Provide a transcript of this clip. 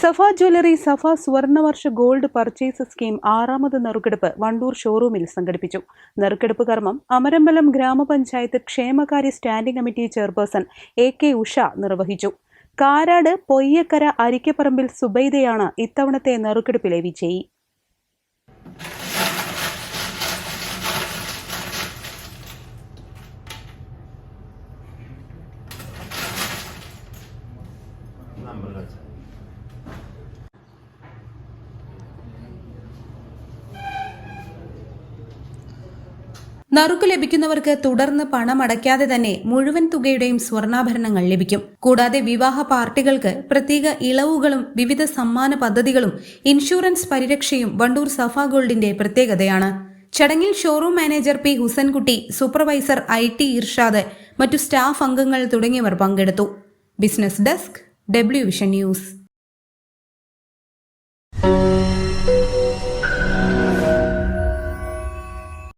സഫ jewellery Safa സുവർണവർഷ gold purchase scheme ആറാമത് നറുക്കെടുപ്പ് വണ്ടൂർ ഷോറൂമിൽ സംഘടിപ്പിച്ചു. നറുക്കെടുപ്പ് കർമ്മം അമരമ്പലം ഗ്രാമപഞ്ചായത്ത് ക്ഷേമകാര്യ standing committee chairperson A K Usha നിർവഹിച്ചു. കാരാട് പൊയ്യക്കര അരിക്കപ്പറമ്പിൽ സുബൈദയാണ് ഇത്തവണത്തെ നറുക്കെടുപ്പിലെ വിജയി. നമ്പർ നറുക്ക് ലഭിക്കുന്നവർക്ക് തുടർന്ന് പണം അടയ്ക്കാതെ തന്നെ മുഴുവൻ തുകയുടെയും സ്വർണാഭരണങ്ങൾ ലഭിക്കും. കൂടാതെ വിവാഹ പാർട്ടികൾക്ക് പ്രത്യേക ഇളവുകളും വിവിധ സമ്മാന പദ്ധതികളും ഇൻഷുറൻസ് പരിരക്ഷയും വണ്ടൂർ സഫ ഗോൾഡിന്റെ പ്രത്യേകതയാണ്. ചടങ്ങിൽ showroom manager P Hussankutty supervisor I T Irshad മറ്റു സ്റ്റാഫ് അംഗങ്ങൾ തുടങ്ങിയവർ പങ്കെടുത്തു. Business desk W vision news.